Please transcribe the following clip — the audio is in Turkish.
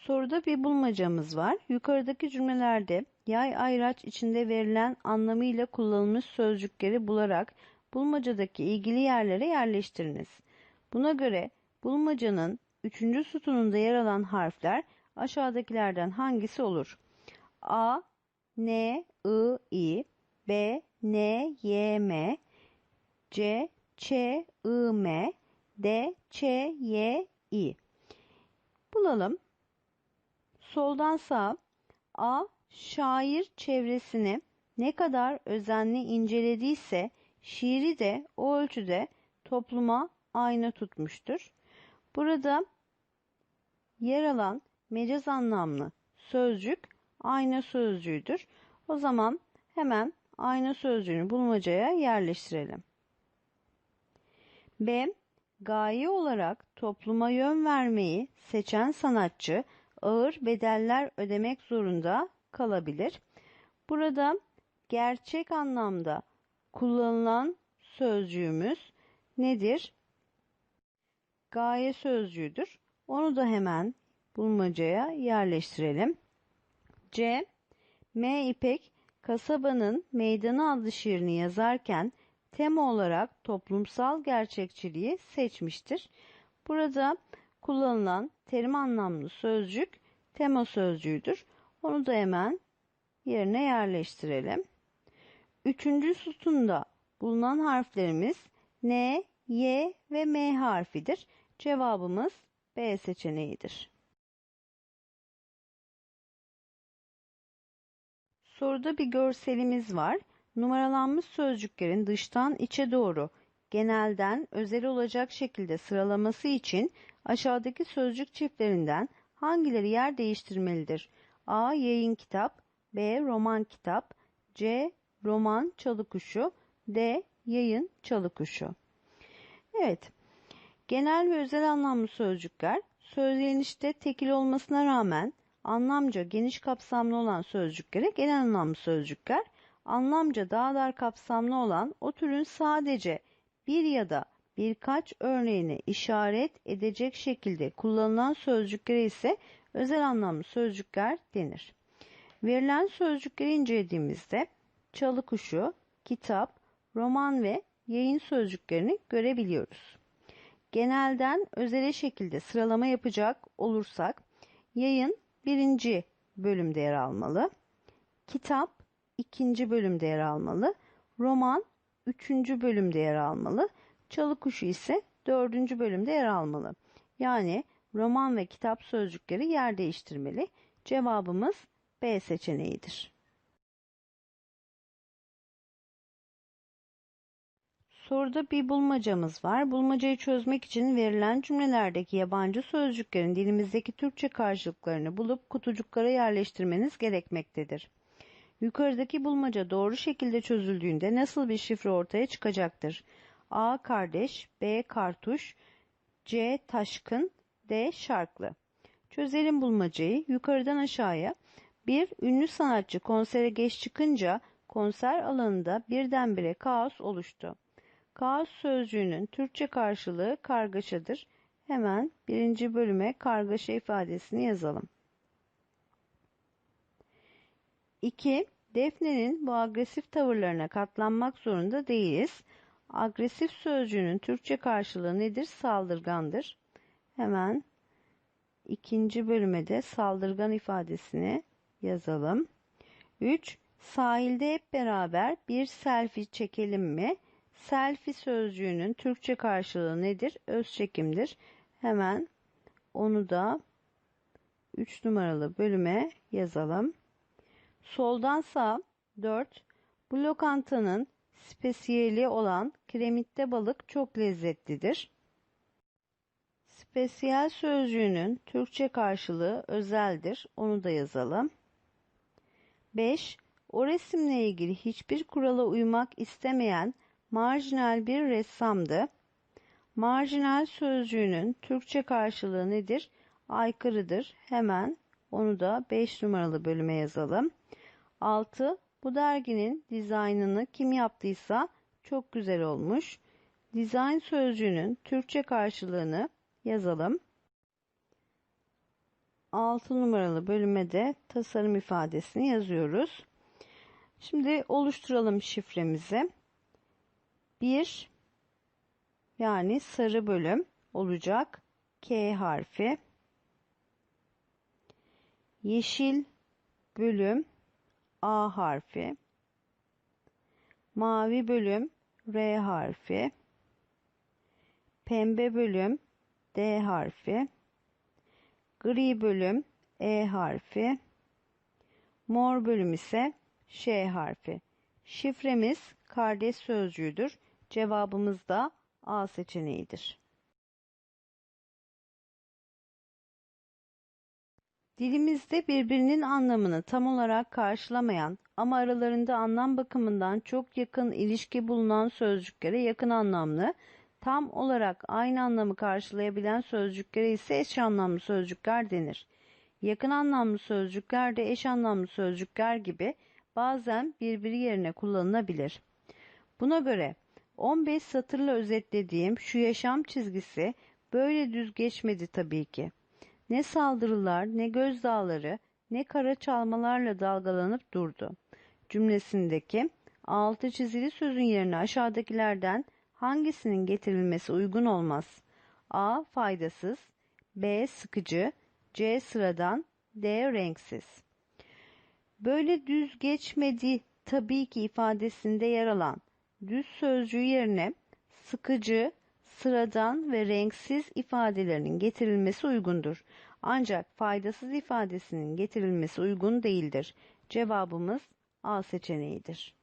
Soruda bir bulmacamız var. Yukarıdaki cümlelerde yay ayraç içinde verilen anlamıyla kullanılmış sözcükleri bularak bulmacadaki ilgili yerlere yerleştiriniz. Buna göre bulmacanın 3. sütununda yer alan harfler aşağıdakilerden hangisi olur? A, N, I, I, B, N, Y, M, C, Ç, I, M, D, Ç, Y, İ. Bulalım. Soldan sağa A. Şair çevresini ne kadar özenli incelediyse şiiri de o ölçüde topluma ayna tutmuştur. Burada yer alan mecaz anlamlı sözcük ayna sözcüğüdür. O zaman hemen ayna sözcüğünü bulmacaya yerleştirelim. B. Gaye olarak topluma yön vermeyi seçen sanatçı ağır bedeller ödemek zorunda kalabilir. Burada gerçek anlamda kullanılan sözcüğümüz nedir? Gaye sözcüğüdür. Onu da hemen bulmacaya yerleştirelim. C. M. İpek kasabanın meydanı adlı şiirini yazarken tema olarak toplumsal gerçekçiliği seçmiştir. Burada kullanılan terim anlamlı sözcük tema sözcüğüdür. Onu da hemen yerine yerleştirelim. Üçüncü sütunda bulunan harflerimiz N, Y ve M harfidir. Cevabımız B seçeneğidir. Soruda bir görselimiz var. Numaralanmış sözcüklerin dıştan içe doğru genelden özel olacak şekilde sıralaması için aşağıdaki sözcük çiftlerinden hangileri yer değiştirmelidir? A. Yayın kitap B. Roman kitap C. Roman çalıkuşu D. Yayın çalıkuşu Evet. Genel ve özel anlamlı sözcükler sözlenişte tekil olmasına rağmen anlamca geniş kapsamlı olan sözcüklere genel anlamlı sözcükler, anlamca daha dar kapsamlı olan o türün sadece bir ya da birkaç örneğine işaret edecek şekilde kullanılan sözcüklere ise özel anlamlı sözcükler denir. Verilen sözcükleri incelediğimizde çalı kuşu, kitap, roman ve yayın sözcüklerini görebiliyoruz. Genelden özele şekilde sıralama yapacak olursak yayın birinci bölümde yer almalı. Kitap ikinci bölümde yer almalı. Roman üçüncü bölümde yer almalı. Çalı kuşu ise dördüncü bölümde yer almalı. Yani roman ve kitap sözcükleri yer değiştirmeli. Cevabımız B seçeneğidir. Soruda bir bulmacamız var. Bulmacayı çözmek için verilen cümlelerdeki yabancı sözcüklerin dilimizdeki Türkçe karşılıklarını bulup kutucuklara yerleştirmeniz gerekmektedir. Yukarıdaki bulmaca doğru şekilde çözüldüğünde nasıl bir şifre ortaya çıkacaktır? A. Kardeş B. Kartuş C. Taşkın D. Şarklı Çözelim bulmacayı. Yukarıdan aşağıya bir ünlü sanatçı konsere geç çıkınca konser alanında birdenbire kaos oluştu. Kaos sözcüğünün Türkçe karşılığı kargaşadır. Hemen birinci bölüme kargaşa ifadesini yazalım. 2. Defne'nin bu agresif tavırlarına katlanmak zorunda değiliz. Agresif sözcüğünün Türkçe karşılığı nedir? Saldırgandır. Hemen ikinci bölüme de saldırgan ifadesini yazalım. 3. Sahilde hep beraber bir selfie çekelim mi? Selfie sözcüğünün Türkçe karşılığı nedir? Öz çekimdir. Hemen onu da 3 numaralı bölüme yazalım. Soldan sağ 4. Bu lokantanın spesiyeli olan kremitte balık çok lezzetlidir. Spesiyel sözcüğünün Türkçe karşılığı özeldir. Onu da yazalım. 5. O resimle ilgili hiçbir kurala uymak istemeyen marjinal bir ressamdı. Marjinal sözcüğünün Türkçe karşılığı nedir? Aykırıdır. Hemen onu da 5 numaralı bölüme yazalım. 6. Bu derginin dizaynını kim yaptıysa çok güzel olmuş. Dizayn sözcüğünün Türkçe karşılığını yazalım. 6 numaralı bölüme de tasarım ifadesini yazıyoruz. Şimdi oluşturalım şifremizi. 1 yani sarı bölüm olacak. K harfi. Yeşil bölüm A harfi. Mavi bölüm R harfi. Pembe bölüm D harfi. Gri bölüm E harfi. Mor bölüm ise Ş harfi. Şifremiz kardeş sözcüğüdür. Cevabımız da A seçeneğidir. Dilimizde birbirinin anlamını tam olarak karşılamayan ama aralarında anlam bakımından çok yakın ilişki bulunan sözcüklere yakın anlamlı, tam olarak aynı anlamı karşılayabilen sözcüklere ise eş anlamlı sözcükler denir. Yakın anlamlı sözcükler de eş anlamlı sözcükler gibi bazen birbiri yerine kullanılabilir. Buna göre 15 satırla özetlediğim şu yaşam çizgisi böyle düz geçmedi tabii ki. Ne saldırılar, ne gözdağları, ne kara çalmalarla dalgalanıp durdu. Cümlesindeki altı çizili sözün yerine aşağıdakilerden hangisinin getirilmesi uygun olmaz? A. Faydasız B. Sıkıcı C. Sıradan D. Renksiz Böyle düz geçmedi tabii ki ifadesinde yer alan düz sözcüğü yerine sıkıcı, sıradan ve renksiz ifadelerinin getirilmesi uygundur. Ancak faydasız ifadesinin getirilmesi uygun değildir. Cevabımız A seçeneğidir.